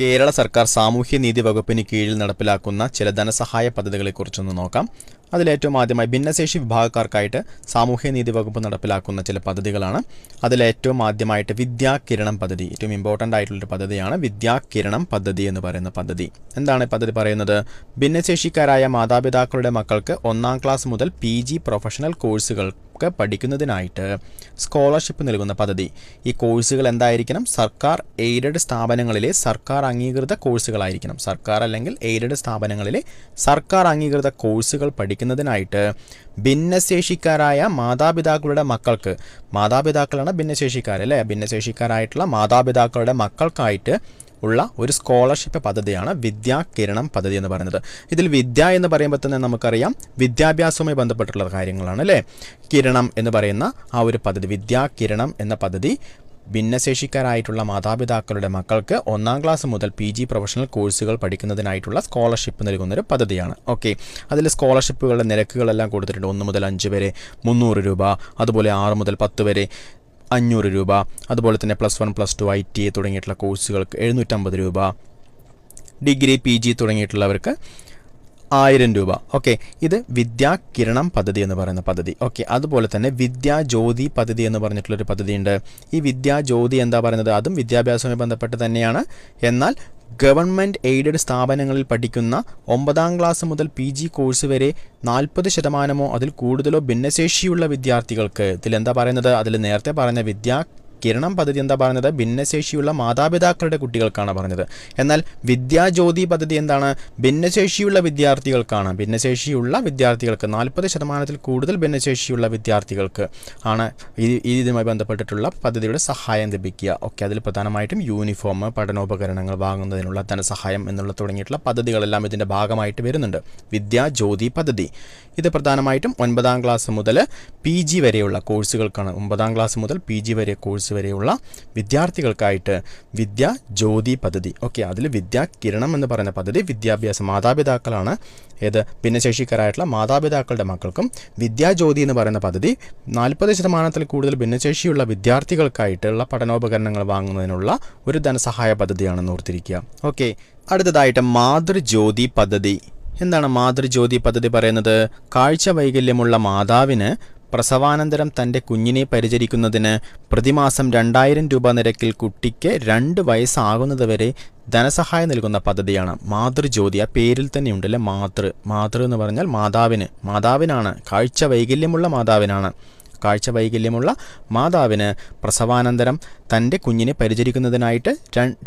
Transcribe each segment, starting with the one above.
കേരള സർക്കാർ സാമൂഹ്യ നീതി വകുപ്പിന് കീഴിൽ നടപ്പിലാക്കുന്ന ചില ധനസഹായ പദ്ധതികളെക്കുറിച്ചൊന്ന് നോക്കാം. അതിലേറ്റവും ആദ്യമായി ഭിന്നശേഷി വിഭാഗക്കാർക്കായിട്ട് സാമൂഹ്യനീതി വകുപ്പ് നടപ്പിലാക്കുന്ന ചില പദ്ധതികളാണ്. അതിലേറ്റവും ആദ്യമായിട്ട് വിദ്യാകിരണം പദ്ധതി ഏറ്റവും ഇമ്പോർട്ടന്റ് ആയിട്ടുള്ളൊരു പദ്ധതിയാണ് വിദ്യാകിരണം പദ്ധതി എന്ന് പറയുന്ന പദ്ധതി. എന്താണ് പദ്ധതി പറയുന്നത്? ഭിന്നശേഷിക്കാരായ മാതാപിതാക്കളുടെ മക്കൾക്ക് ഒന്നാം ക്ലാസ് മുതൽ പി പ്രൊഫഷണൽ പ്രൊഫഷണൽ കോഴ്സുകൾക്ക് പഠിക്കുന്നതിനായിട്ട് സ്കോളർഷിപ്പ് നൽകുന്ന പദ്ധതി. ഈ കോഴ്സുകൾ എന്തായിരിക്കണം? സർക്കാർ എയ്ഡഡ് സ്ഥാപനങ്ങളിലെ സർക്കാർ അംഗീകൃത കോഴ്സുകളായിരിക്കണം. സർക്കാർ അല്ലെങ്കിൽ എയ്ഡഡ് സ്ഥാപനങ്ങളിലെ സർക്കാർ അംഗീകൃത കോഴ്സുകൾ പഠിക്കുന്നതിനായിട്ട് ഭിന്നശേഷിക്കാരായ മാതാപിതാക്കളുടെ മക്കൾക്ക് മാതാപിതാക്കളാണ് ഭിന്നശേഷിക്കാർ അല്ലേ? ഭിന്നശേഷിക്കാരായിട്ടുള്ള മാതാപിതാക്കളുടെ മക്കൾക്കായിട്ട് ഉള്ള ഒരു സ്കോളർഷിപ്പ് പദ്ധതിയാണ് വിദ്യാകിരണം പദ്ധതി എന്ന് പറയുന്നത്. ഇതിൽ വിദ്യ എന്ന് പറയുമ്പോൾ തന്നെ നമുക്കറിയാം വിദ്യാഭ്യാസവുമായി ബന്ധപ്പെട്ടുള്ള കാര്യങ്ങളാണ് അല്ലേ? കിരണം എന്ന് പറയുന്ന ആ ഒരു പദ്ധതി വിദ്യാകിരണം എന്ന പദ്ധതി ഭിന്നശേഷിക്കാരായിട്ടുള്ള മാതാപിതാക്കളുടെ മക്കൾക്ക് ഒന്നാം ക്ലാസ് മുതൽ പി ജി പ്രൊഫഷണൽ കോഴ്സുകൾ പഠിക്കുന്നതിനായിട്ടുള്ള സ്കോളർഷിപ്പ് നൽകുന്നൊരു പദ്ധതിയാണ്. ഓക്കെ. അതിൽ സ്കോളർഷിപ്പുകളുടെ നിരക്കുകളെല്ലാം കൊടുത്തിട്ടുണ്ട്. ഒന്ന് മുതൽ അഞ്ച് വരെ മുന്നൂറ് രൂപ അതുപോലെ ആറ് മുതൽ പത്ത് വരെ അഞ്ഞൂറ് രൂപ. അതുപോലെ തന്നെ plus one plus two I T തുടങ്ങിയിട്ടുള്ള കോഴ്സുകൾക്ക് എഴുന്നൂറ്റമ്പത് രൂപ. ഡിഗ്രി പി ജി തുടങ്ങിയിട്ടുള്ളവർക്ക് ആയിരം രൂപ. ഓക്കെ ഇത് വിദ്യാ കിരണം പദ്ധതി എന്ന് പറയുന്ന പദ്ധതി. ഓക്കെ അതുപോലെ തന്നെ വിദ്യാജ്യോതി പദ്ധതി എന്ന് പറഞ്ഞിട്ടുള്ളൊരു പദ്ധതിയുണ്ട്. ഈ വിദ്യാജ്യോതി എന്താ പറയുന്നത്? അതും വിദ്യാഭ്യാസവുമായി ബന്ധപ്പെട്ട് തന്നെയാണ്. എന്നാൽ ഗവൺമെന്റ് എയ്ഡഡ് സ്ഥാപനങ്ങളിൽ പഠിക്കുന്ന ഒമ്പതാം ക്ലാസ് മുതൽ പി ജി കോഴ്സ് വരെ നാൽപ്പത് ശതമാനമോ അതിൽ കൂടുതലോ ഭിന്നശേഷിയുള്ള വിദ്യാർത്ഥികൾക്ക് ഇതിലെന്താ പറയുന്നത്? അതിൽ നേരത്തെ പറഞ്ഞ വിദ്യാ കിരണം പദ്ധതി എന്താ പറഞ്ഞത് ഭിന്നശേഷിയുള്ള മാതാപിതാക്കളുടെ കുട്ടികൾക്കാണ് പറഞ്ഞത്. എന്നാൽ വിദ്യാജ്യോതി പദ്ധതി എന്താണ്? ഭിന്നശേഷിയുള്ള വിദ്യാർത്ഥികൾക്കാണ്. ഭിന്നശേഷിയുള്ള വിദ്യാർത്ഥികൾക്ക് നാൽപ്പത് ശതമാനത്തിൽ കൂടുതൽ ഭിന്നശേഷിയുള്ള വിദ്യാർത്ഥികൾക്ക് ആണ് ഈ ഇതുമായി ബന്ധപ്പെട്ടിട്ടുള്ള പദ്ധതിയുടെ സഹായം ലഭിക്കുക. ഓക്കെ അതിൽ പ്രധാനമായിട്ടും യൂണിഫോം പഠനോപകരണങ്ങൾ വാങ്ങുന്നതിനുള്ള ധനസഹായം എന്നുള്ള തുടങ്ങിയിട്ടുള്ള പദ്ധതികളെല്ലാം ഇതിന്റെ ഭാഗമായിട്ട് വരുന്നുണ്ട്. വിദ്യാജ്യോതി പദ്ധതി. ഇത് പ്രധാനമായിട്ടും ഒൻപതാം ക്ലാസ് മുതൽ പി വരെയുള്ള കോഴ്സുകൾക്കാണ്. ഒമ്പതാം ക്ലാസ് മുതൽ പി വരെ കോഴ്സ് വരെയുള്ള വിദ്യാർത്ഥികൾക്കായിട്ട് വിദ്യ ജ്യോതി പദ്ധതി. ഓക്കെ അതിൽ വിദ്യാ കിരണം എന്ന് പറയുന്ന പദ്ധതി വിദ്യാഭ്യാസ മാതാപിതാക്കളാണ്. ഏത്? ഭിന്നശേഷിക്കാരായിട്ടുള്ള മാതാപിതാക്കളുടെ മക്കൾക്കും വിദ്യാജ്യോതി എന്ന് പറയുന്ന പദ്ധതി നാൽപ്പത് ശതമാനത്തിൽ കൂടുതൽ ഭിന്നശേഷിയുള്ള വിദ്യാർത്ഥികൾക്കായിട്ടുള്ള പഠനോപകരണങ്ങൾ വാങ്ങുന്നതിനുള്ള ഒരു ധനസഹായ പദ്ധതിയാണെന്ന് ഓർത്തിരിക്കുക. ഓക്കെ അടുത്തതായിട്ട് മാതൃജ്യോതി പദ്ധതി. എന്താണ് മാതൃജ്യോതി പദ്ധതി പറയുന്നത്? കാഴ്ച വൈകല്യമുള്ള മാതാവിന് പ്രസവാനന്തരം തന്റെ കുഞ്ഞിനെ പരിചരിക്കുന്നതിന് പ്രതിമാസം രണ്ടായിരം രൂപ നിരക്കിൽ കുട്ടിക്ക് രണ്ട് വയസ്സാകുന്നതുവരെ ധനസഹായം നൽകുന്ന പദ്ധതിയാണ്. മാതൃജ്യോതി ആ പേരിൽ തന്നെ ഉണ്ടല്ലേ മാതൃ. മാതൃ എന്ന് പറഞ്ഞാൽ മാതാവിന്. മാതാവിനാണ്. കാഴ്ച വൈകല്യമുള്ള മാതാവിനാണ്. കാഴ്ച വൈകല്യമുള്ള മാതാവിന് പ്രസവാനന്തരം തന്റെ കുഞ്ഞിനെ പരിചരിക്കുന്നതിനായിട്ട്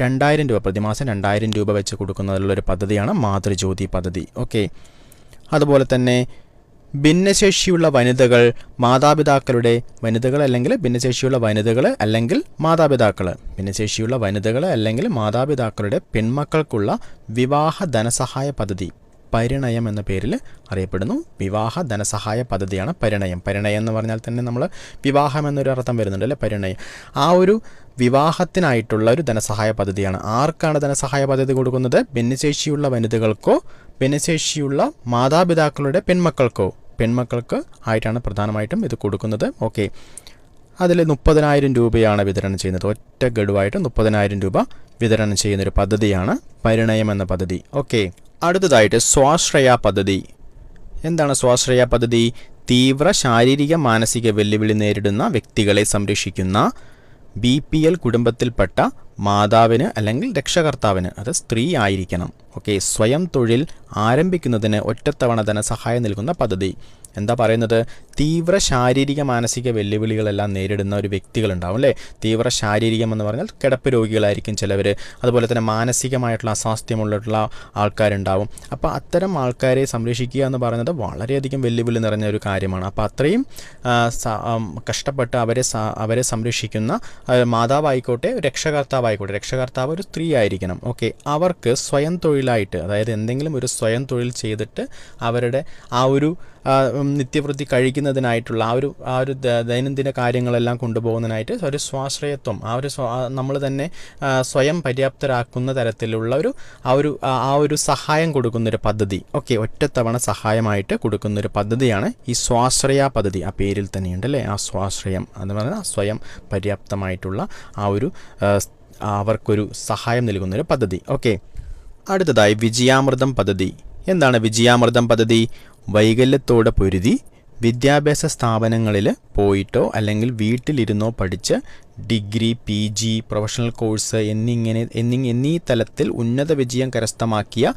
രണ്ടായിരം രൂപ പ്രതിമാസം രണ്ടായിരം രൂപ വെച്ച് കൊടുക്കുന്നതിലുള്ളൊരു പദ്ധതിയാണ് മാതൃജ്യോതി പദ്ധതി. ഓക്കെ. അതുപോലെ തന്നെ ഭിന്നശേഷിയുള്ള വനിതകൾ മാതാപിതാക്കളുടെ വനിതകൾ അല്ലെങ്കിൽ ഭിന്നശേഷിയുള്ള വനിതകൾ അല്ലെങ്കിൽ മാതാപിതാക്കൾ. ഭിന്നശേഷിയുള്ള വനിതകൾ അല്ലെങ്കിൽ മാതാപിതാക്കളുടെ പെൺമക്കൾക്കുള്ള വിവാഹ ധനസഹായ പദ്ധതി. പരിണയം എന്ന പേരിൽ അറിയപ്പെടുന്നു. വിവാഹ ധനസഹായ പദ്ധതിയാണ് പരിണയം. പരിണയം എന്ന് പറഞ്ഞാൽ തന്നെ നമ്മൾ വിവാഹം എന്നൊരു അർത്ഥം വരുന്നുണ്ട് അല്ലേ? പരിണയം. ആ ഒരു വിവാഹത്തിനായിട്ടുള്ള ഒരു ധനസഹായ പദ്ധതിയാണ്. ആർക്കാണ് ധനസഹായ പദ്ധതി കൊടുക്കുന്നത്? ഭിന്നശേഷിയുള്ള വനിതകൾക്കോ ഭിന്നശേഷിയുള്ള മാതാപിതാക്കളുടെ പെൺമക്കൾക്കോ. പെൺമക്കൾക്ക് ആയിട്ടാണ് പ്രധാനമായിട്ടും ഇത് കൊടുക്കുന്നത്. ഓക്കെ അതിൽ മുപ്പതിനായിരം രൂപയാണ് വിതരണം ചെയ്യുന്നത്. ഒറ്റ ഗഡുവായിട്ട് മുപ്പതിനായിരം രൂപ വിതരണം ചെയ്യുന്നൊരു പദ്ധതിയാണ് പരിണയം എന്ന പദ്ധതി. ഓക്കെ അടുത്തതായിട്ട് സ്വാശ്രയ പദ്ധതി. എന്താണ് സ്വാശ്രയ പദ്ധതി? തീവ്ര ശാരീരിക മാനസിക വെല്ലുവിളി നേരിടുന്ന വ്യക്തികളെ സംരക്ഷിക്കുന്ന ബി പി എൽ കുടുംബത്തിൽപ്പെട്ട മാതാവിന് അല്ലെങ്കിൽ രക്ഷകർത്താവിന് അത് സ്ത്രീ ആയിരിക്കണം. ഓക്കെ സ്വയം തൊഴിൽ ആരംഭിക്കുന്നതിന് ഒറ്റത്തവണ ധനസഹായം നൽകുന്ന പദ്ധതി. എന്താ പറയുന്നത്? തീവ്ര ശാരീരിക മാനസിക വെല്ലുവിളികളെല്ലാം നേരിടുന്ന ഒരു വ്യക്തികളുണ്ടാവും അല്ലേ? തീവ്ര ശാരീരികം എന്ന് പറഞ്ഞാൽ കിടപ്പ് രോഗികളായിരിക്കും ചിലവർ അതുപോലെ തന്നെ മാനസികമായിട്ടുള്ള അസ്വാസ്ഥ്യമുള്ള ആൾക്കാരുണ്ടാവും. അപ്പോൾ അത്തരം ആൾക്കാരെ സംരക്ഷിക്കുക എന്ന് പറയുന്നത് വളരെയധികം വെല്ലുവിളി നിറഞ്ഞ ഒരു കാര്യമാണ്. അപ്പോൾ അത്രയും കഷ്ടപ്പെട്ട് അവരെ അവരെ സംരക്ഷിക്കുന്ന മാതാവായിക്കോട്ടെ രക്ഷകർത്താവായിക്കോട്ടെ രക്ഷകർത്താവ് ഒരു സ്ത്രീ ആയിരിക്കണം. ഓക്കെ അവർക്ക് സ്വയം തൊഴിലായിട്ട് അതായത് എന്തെങ്കിലും ഒരു സ്വയം തൊഴിൽ ചെയ്തിട്ട് അവരുടെ ആ ഒരു നിത്യവൃത്തി കഴിക്കുന്നതിനായിട്ടുള്ള ആ ഒരു ആ ഒരു ദൈനംദിന കാര്യങ്ങളെല്ലാം കൊണ്ടുപോകുന്നതിനായിട്ട് ഒരു സ്വാശ്രയത്വം ആ ഒരു നമ്മൾ തന്നെ സ്വയം പര്യാപ്തരാക്കുന്ന തരത്തിലുള്ള ഒരു ആ ഒരു ആ ഒരു സഹായം കൊടുക്കുന്നൊരു പദ്ധതി. ഓക്കെ ഒറ്റത്തവണ സഹായമായിട്ട് കൊടുക്കുന്നൊരു പദ്ധതിയാണ് ഈ സ്വാശ്രയ പദ്ധതി. ആ പേരിൽ തന്നെയുണ്ട് അല്ലേ? ആ സ്വാശ്രയം എന്ന് പറഞ്ഞാൽ സ്വയം പര്യാപ്തമായിട്ടുള്ള ആ ഒരു അവർക്കൊരു സഹായം നൽകുന്നൊരു പദ്ധതി. ഓക്കെ അടുത്തതായി വിജയാമൃതം പദ്ധതി. എന്താണ് വിജയാമൃതം പദ്ധതി? വൈകല്യത്തോടെ പൊരുതി വിദ്യാഭ്യാസ സ്ഥാപനങ്ങളിൽ പോയിട്ടോ അല്ലെങ്കിൽ വീട്ടിലിരുന്നോ പഠിച്ച് degree P G professional course എന്നിങ്ങനെ എന്നി എന്നീ തലത്തിൽ ഉന്നത വിജയം കരസ്ഥമാക്കിയ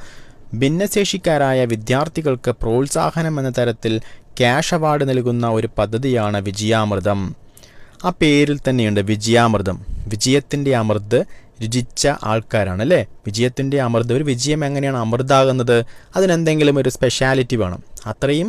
ഭിന്നശേഷിക്കാരായ വിദ്യാർത്ഥികൾക്ക് പ്രോത്സാഹനം എന്ന തരത്തിൽ ക്യാഷ് അവാർഡ് നൽകുന്ന ഒരു പദ്ധതിയാണ് വിജയാമൃതം. ആ പേരിൽ തന്നെയുണ്ട് വിജയാമൃതം. വിജയത്തിന്റെ അമൃത് രുചിച്ച ആൾക്കാരാണ് അല്ലേ? വിജയത്തിന്റെ അമൃത് ഒരു വിജയം എങ്ങനെയാണ് അമൃതാകുന്നത്? അതിനെന്തെങ്കിലും ഒരു സ്പെഷ്യാലിറ്റി വേണം. അത്രയും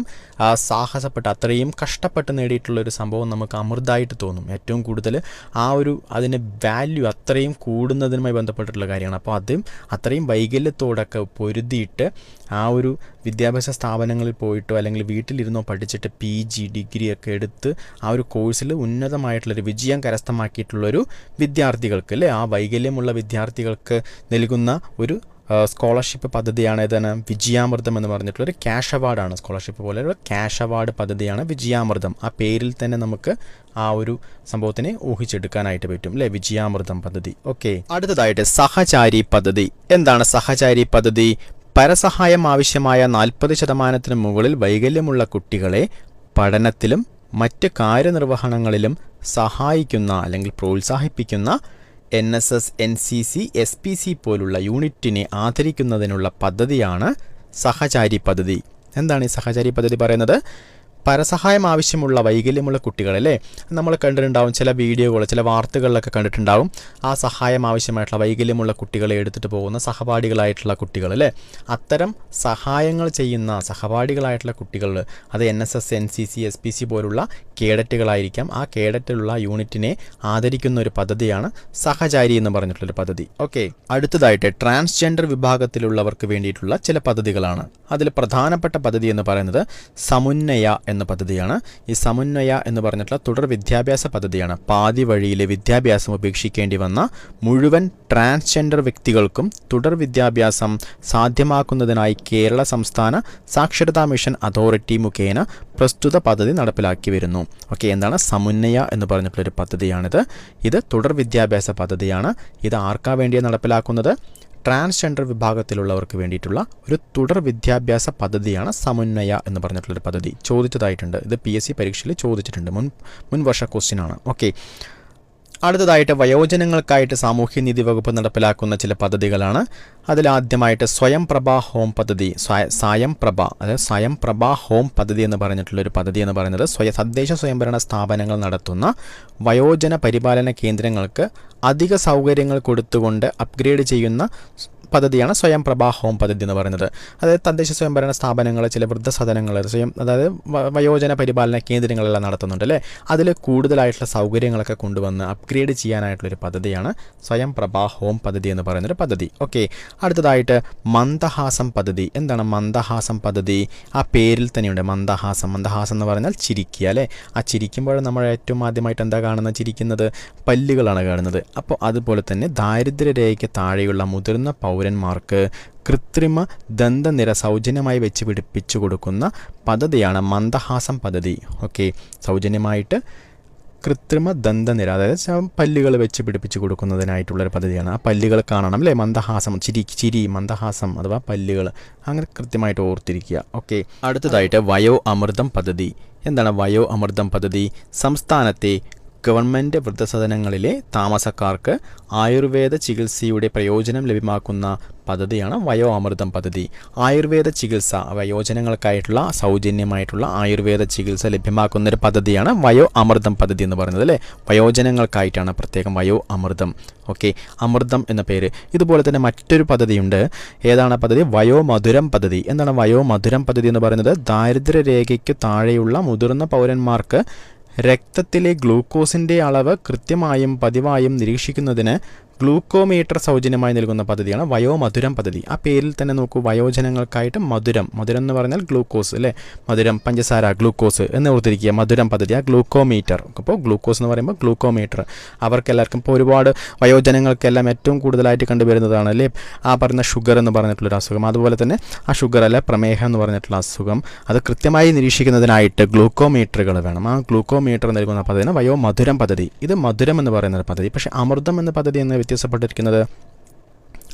സാഹസപ്പെട്ട് അത്രയും കഷ്ടപ്പെട്ട് നേടിയിട്ടുള്ള ഒരു സംഭവം നമുക്ക് അമൃതായിട്ട് തോന്നും. ഏറ്റവും കൂടുതൽ ആ ഒരു അതിന് വാല്യൂ അത്രയും കൂടുന്നതിനുമായി ബന്ധപ്പെട്ടിട്ടുള്ള കാര്യമാണ്. അപ്പോൾ അതും അത്രയും വൈകല്യത്തോടൊക്കെ പൊരുതിയിട്ട് ആ ഒരു വിദ്യാഭ്യാസ സ്ഥാപനങ്ങളിൽ പോയിട്ടോ അല്ലെങ്കിൽ വീട്ടിലിരുന്നോ പഠിച്ചിട്ട് പി ജി ഡിഗ്രി ഒക്കെ എടുത്ത് ആ ഒരു കോഴ്സിൽ ഉന്നതമായിട്ടുള്ളൊരു വിജയം കരസ്ഥമാക്കിയിട്ടുള്ളൊരു വിദ്യാർത്ഥികൾക്ക് അല്ലേ? ആ വൈകല്യമുള്ള വിദ്യാർത്ഥികൾക്ക് നൽകുന്ന ഒരു സ്കോളർഷിപ്പ് പദ്ധതിയാണ് ഏതാണ്? വിജയാമൃതം എന്ന് പറഞ്ഞിട്ടുള്ള ഒരു ക്യാഷ് അവാർഡാണ് സ്കോളർഷിപ്പ് പോലെ ഒരു ക്യാഷ് അവാർഡ് പദ്ധതിയാണ് വിജയാമൃതം. ആ പേരിൽ തന്നെ നമുക്ക് ആ ഒരു സംഭവത്തിനെ ഊഹിച്ചെടുക്കാനായിട്ട് പറ്റും അല്ലേ? വിജയാമൃതം പദ്ധതി. ഓക്കെ അടുത്തതായിട്ട് സഹചാരി പദ്ധതി. എന്താണ് സഹചാരി പദ്ധതി? പരസഹായം ആവശ്യമായ നാൽപ്പത് ശതമാനത്തിന് മുകളിൽ വൈകല്യമുള്ള കുട്ടികളെ പഠനത്തിലും മറ്റ് കാര്യനിർവഹണങ്ങളിലും സഹായിക്കുന്ന അല്ലെങ്കിൽ പ്രോത്സാഹിപ്പിക്കുന്ന N S S N C C S P C പോലുള്ള യൂണിറ്റിനെ ആദരിക്കുന്നതിനുള്ള പദ്ധതിയാണ് സഹചാരി പദ്ധതി. എന്താണ് ഈ സഹചാരി പദ്ധതി പറയുന്നത്? പരസഹായം ആവശ്യമുള്ള വൈകല്യമുള്ള കുട്ടികളല്ലേ? നമ്മൾ കണ്ടിട്ടുണ്ടാവും ചില വീഡിയോകൾ ചില വാർത്തകളിലൊക്കെ കണ്ടിട്ടുണ്ടാവും ആ സഹായം ആവശ്യമായിട്ടുള്ള വൈകല്യമുള്ള കുട്ടികളെ എടുത്തിട്ട് പോകുന്ന സഹപാഠികളായിട്ടുള്ള കുട്ടികൾ അല്ലേ അത്തരം സഹായങ്ങൾ ചെയ്യുന്ന സഹപാഠികളായിട്ടുള്ള കുട്ടികൾ അത് N S S N C C S P C പോലുള്ള കേഡറ്റുകളായിരിക്കാം. ആ കേഡറ്റിലുള്ള യൂണിറ്റിനെ ആദരിക്കുന്ന ഒരു പദ്ധതിയാണ് സഹചാരി എന്ന് പറഞ്ഞിട്ടുള്ളൊരു പദ്ധതി. ഓക്കെ അടുത്തതായിട്ട് ട്രാൻസ്ജെൻഡർ വിഭാഗത്തിലുള്ളവർക്ക് വേണ്ടിയിട്ടുള്ള ചില പദ്ധതികളാണ്. അതിൽ പ്രധാനപ്പെട്ട പദ്ധതി എന്ന് പറയുന്നത് സമുന്നയ പദ്ധതിയാണ്. ഈ സമന്വയ എന്ന് പറഞ്ഞിട്ടുള്ള തുടർ വിദ്യാഭ്യാസ പദ്ധതിയാണ്. പാതി വഴിയിലെ വിദ്യാഭ്യാസം ഉപേക്ഷിക്കേണ്ടി വന്ന മുഴുവൻ ട്രാൻസ്ജെൻഡർ വ്യക്തികൾക്കും തുടർ വിദ്യാഭ്യാസം സാധ്യമാക്കുന്നതിനായി കേരള സംസ്ഥാന സാക്ഷരതാ മിഷൻ അതോറിറ്റി മുഖേന പ്രസ്തുത പദ്ധതി നടപ്പിലാക്കി വരുന്നു. ഓക്കെ എന്താണ്? സമുന്നയ എന്ന് പറഞ്ഞിട്ടുള്ളൊരു പദ്ധതിയാണിത്. ഇത് തുടർ വിദ്യാഭ്യാസ പദ്ധതിയാണ്. ഇത് ആർക്കാ വേണ്ടിയാണ് നടപ്പിലാക്കുന്നത്? ട്രാൻസ്ജെൻഡർ വിഭാഗത്തിലുള്ളവർക്ക് വേണ്ടിയിട്ടുള്ള ഒരു തുടർ വിദ്യാഭ്യാസ പദ്ധതിയാണ് സമന്വയ എന്ന് പറഞ്ഞിട്ടുള്ളൊരു പദ്ധതി ചോദിച്ചതായിട്ടുണ്ട്. ഇത് പി എസ് സി പരീക്ഷയിൽ ചോദിച്ചിട്ടുണ്ട്. മുൻ മുൻ വർഷ ക്വസ്റ്റ്യൻ ആണ്. ഓക്കെ അടുത്തതായിട്ട് വയോജനങ്ങൾക്കായിട്ട് സാമൂഹ്യനീതി വകുപ്പ് നടപ്പിലാക്കുന്ന ചില പദ്ധതികളാണ് അതിലാദ്യമായിട്ട് സ്വയം പ്രഭാ ഹോം പദ്ധതി സ്വയ- പ്രഭ അതായത് സ്വയം പ്രഭാ ഹോം പദ്ധതി എന്ന് പറഞ്ഞിട്ടുള്ള ഒരു പദ്ധതി എന്ന് പറയുന്നത് സ്വയ തദ്ദേശ സ്വയംഭരണ സ്ഥാപനങ്ങൾ നടത്തുന്ന വയോജന പരിപാലന കേന്ദ്രങ്ങൾക്ക് അധിക സൗകര്യങ്ങൾ കൊടുത്തുകൊണ്ട് അപ്ഗ്രേഡ് ചെയ്യുന്ന പദ്ധതിയാണ് സ്വയം പ്രഭാ ഹോം പദ്ധതി എന്ന് പറയുന്നത്. അതായത് തദ്ദേശ സ്വയംഭരണ സ്ഥാപനങ്ങൾ ചില വൃദ്ധസദനങ്ങൾ സ്വയം അതായത് വയോജന പരിപാലന കേന്ദ്രങ്ങളെല്ലാം നടത്തുന്നുണ്ട് അല്ലേ? അതിൽ കൂടുതലായിട്ടുള്ള സൗകര്യങ്ങളൊക്കെ കൊണ്ടുവന്ന് അപ്ഗ്രേഡ് ചെയ്യാനായിട്ടുള്ളൊരു പദ്ധതിയാണ് സ്വയം പ്രഭാ ഹോം പദ്ധതി എന്ന് പറയുന്നൊരു പദ്ധതി. ഓക്കെ അടുത്തതായിട്ട് മന്ദഹാസം പദ്ധതി. എന്താണ് മന്ദഹാസം പദ്ധതി? ആ പേരിൽ തന്നെയുണ്ട് മന്ദഹാസം. മന്ദഹാസം എന്ന് പറഞ്ഞാൽ ചിരിക്കുക അല്ലേ? ആ ചിരിക്കുമ്പോൾ നമ്മൾ ഏറ്റവും ആദ്യമായിട്ട് എന്താ കാണുന്നത്? ചിരിക്കുന്നത് പല്ലുകളാണ് കാണുന്നത്. അപ്പോൾ അതുപോലെ തന്നെ ദാരിദ്ര്യരേഖയ്ക്ക് താഴെയുള്ള മുതിർന്ന പൗരന്മാർക്ക് കൃത്രിമ ദന്തനിര സൗജന്യമായി വെച്ച് പിടിപ്പിച്ചു കൊടുക്കുന്ന പദ്ധതിയാണ് മന്ദഹാസം പദ്ധതി. ഓക്കെ. സൗജന്യമായിട്ട് കൃത്രിമ ദന്തനിര അതായത് പല്ലുകൾ വെച്ച് പിടിപ്പിച്ച് കൊടുക്കുന്നതിനായിട്ടുള്ളൊരു പദ്ധതിയാണ്. ആ പല്ലുകൾ കാണണം അല്ലേ? മന്ദഹാസം ചിരി ചിരി മന്ദഹാസം അഥവാ പല്ലുകൾ. അങ്ങനെ കൃത്യമായിട്ട് ഓർത്തിരിക്കുക. ഓക്കെ. അടുത്തതായിട്ട് വയോ അമൃതം പദ്ധതി. എന്താണ് വയോ അമൃതം പദ്ധതി? സംസ്ഥാനത്തെ ഗവൺമെന്റ് വൃദ്ധസദനങ്ങളിലെ താമസക്കാർക്ക് ആയുർവേദ ചികിത്സയുടെ പ്രയോജനം ലഭ്യമാക്കുന്ന പദ്ധതിയാണ് വയോ അമൃതം പദ്ധതി. ആയുർവേദ ചികിത്സ വയോജനങ്ങൾക്കായിട്ടുള്ള സൗജന്യമായിട്ടുള്ള ആയുർവേദ ചികിത്സ ലഭ്യമാക്കുന്ന ഒരു പദ്ധതിയാണ് വയോ അമൃതം പദ്ധതി എന്ന് പറയുന്നത് അല്ലേ? വയോജനങ്ങൾക്കായിട്ടാണ് പ്രത്യേകം വയോ അമൃതം ഓക്കെ അമൃതം എന്ന പേര്. ഇതുപോലെ തന്നെ മറ്റൊരു പദ്ധതിയുണ്ട്. ഏതാണ് പദ്ധതി? വയോ മധുരം പദ്ധതി. എന്താണ് വയോ മധുരം പദ്ധതി എന്ന് പറയുന്നത്? ദാരിദ്ര്യരേഖയ്ക്ക് താഴെയുള്ള മുതിർന്ന പൗരന്മാർക്ക് രക്തത്തിലെ ഗ്ലൂക്കോസിന്റെ അളവ് കൃത്യമായും പതിവായും നിരീക്ഷിക്കുന്നതിന് ഗ്ലൂക്കോമീറ്റർ സൗജന്യമായി നൽകുന്ന പദ്ധതിയാണ് വയോമധുരം പദ്ധതി. ആ പേരിൽ തന്നെ നോക്കൂ വയോജനങ്ങൾക്കായിട്ട് മധുരം. മധുരം എന്ന് പറഞ്ഞാൽ ഗ്ലൂക്കോസ് അല്ലേ? മധുരം പഞ്ചസാര ഗ്ലൂക്കോസ് എന്ന് ഓർത്തിരിക്കുക. മധുരം പദ്ധതി ആ ഗ്ലൂക്കോമീറ്റർ. അപ്പോൾ ഗ്ലൂക്കോസ് എന്ന് പറയുമ്പോൾ ഗ്ലൂക്കോമീറ്റർ. അവർക്കെല്ലാവർക്കും ഇപ്പോൾ ഒരുപാട് വയോജനങ്ങൾക്കെല്ലാം ഏറ്റവും കൂടുതലായിട്ട് കണ്ടുവരുന്നതാണ് അല്ലേ? ആ പറയുന്ന ഷുഗർ എന്ന് പറഞ്ഞിട്ടുള്ളൊരു അസുഖം. അതുപോലെ തന്നെ ആ ഷുഗർ അല്ലെ പ്രമേഹം എന്ന് പറഞ്ഞിട്ടുള്ള അസുഖം. അത് കൃത്യമായി നിരീക്ഷിക്കുന്നതിനായിട്ട് ഗ്ലൂക്കോമീറ്ററുകൾ വേണം. ആ ഗ്ലൂക്കോമീറ്റർ നൽകുന്ന പദ്ധതിയാണ് വയോമധുരം പദ്ധതി. ഇത് മധുരം എന്ന് പറയുന്ന പദ്ധതി. പക്ഷേ അമൃതം എന്ന പദ്ധതി എന്ന് വ്യത്യാസപ്പെട്ടിരിക്കുന്നത്.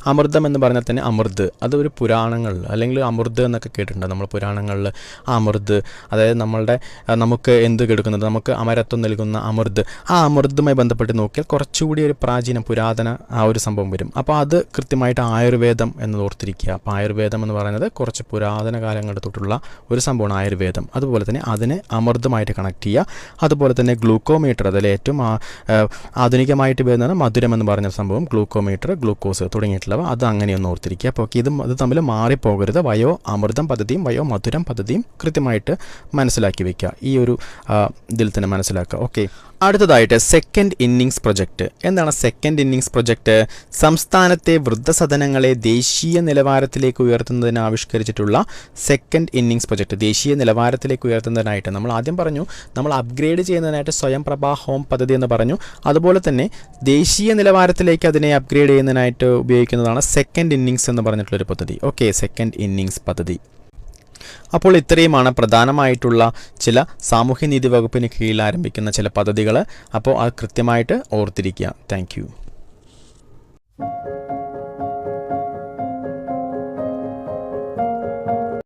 അമൃതം എന്ന് പറഞ്ഞാൽ തന്നെ അമൃത്. അത് ഒരു പുരാണങ്ങളിൽ അല്ലെങ്കിൽ അമൃത് എന്നൊക്കെ കേട്ടിട്ടുണ്ട്. നമ്മൾ പുരാണങ്ങളിൽ അമൃത് അതായത് നമ്മളുടെ നമുക്ക് എന്ത് കെടുക്കുന്നത്? നമുക്ക് അമരത്വം നൽകുന്ന അമൃത്. ആ അമൃതുമായി ബന്ധപ്പെട്ട് നോക്കിയാൽ കുറച്ചുകൂടി ഒരു പ്രാചീന പുരാതന ആ ഒരു സംഭവം വരും. അപ്പോൾ അത് കൃത്യമായിട്ട് ആയുർവേദം എന്ന് ഓർത്തിരിക്കുക. അപ്പോൾ ആയുർവേദം എന്ന് പറയുന്നത് കുറച്ച് പുരാതന കാലങ്ങളിൽ തൊട്ടുള്ള ഒരു സംഭവമാണ് ആയുർവേദം. അതുപോലെ തന്നെ അതിനെ അമൃതമായിട്ട് കണക്ട് ചെയ്യുക. അതുപോലെ തന്നെ ഗ്ലൂക്കോമീറ്റർ അതിൽ ഏറ്റവും ആധുനികമായിട്ട് വരുന്നതാണ് മധുരം എന്ന് പറഞ്ഞ സംഭവം ഗ്ലൂക്കോമീറ്റർ ഗ്ലൂക്കോസ് തുടങ്ങിയിട്ടുള്ളവ അത് അങ്ങനെയൊന്ന് ഓർത്തിരിക്കുക. അപ്പോൾ ഇത് അത് തമ്മിൽ മാറിപ്പോകരുത്. വയോ അമൃതം പദ്ധതിയും വയോ മധുരം പദ്ധതിയും കൃത്യമായിട്ട് മനസ്സിലാക്കി വയ്ക്കുക ഈ ഒരു ഇതിൽ തന്നെ മനസ്സിലാക്കുക. ഓക്കെ. അടുത്തതായിട്ട് സെക്കൻഡ് ഇന്നിങ്സ് പ്രൊജക്റ്റ് എന്താണ് സെക്കൻഡ് ഇന്നിങ്സ് പ്രൊജക്റ്റ് സംസ്ഥാനത്തെ വൃദ്ധസദനങ്ങളെ ദേശീയ നിലവാരത്തിലേക്ക് ഉയർത്തുന്നതിന് ആവിഷ്കരിച്ചിട്ടുള്ള സെക്കൻഡ് ഇന്നിങ്സ് പ്രൊജക്റ്റ് ദേശീയ നിലവാരത്തിലേക്ക് ഉയർത്തുന്നതിനായിട്ട് നമ്മൾ ആദ്യം പറഞ്ഞു നമ്മൾ അപ്ഗ്രേഡ് ചെയ്യുന്നതിനായിട്ട് സ്വയം പ്രഭാ ഹോം പദ്ധതി എന്ന് പറഞ്ഞു. അതുപോലെ തന്നെ ദേശീയ നിലവാരത്തിലേക്ക് അതിനെ അപ്ഗ്രേഡ് ചെയ്യുന്നതിനായിട്ട് ഉപയോഗിക്കുന്നതാണ് സെക്കൻഡ് ഇന്നിങ്സ് എന്ന് പറഞ്ഞിട്ടുള്ളൊരു പദ്ധതി. ഓക്കെ സെക്കൻഡ് ഇന്നിങ്സ് പദ്ധതി. അപ്പോൾ ഇത്രയുമാണ് പ്രധാനമായിട്ടുള്ള ചില സാമൂഹ്യനീതി വകുപ്പിന് കീഴിൽ ആരംഭിക്കുന്ന ചില പദ്ധതികൾ അപ്പോൾ അത് കൃത്യമായിട്ട് ഓർത്തിരിക്കുക. താങ്ക്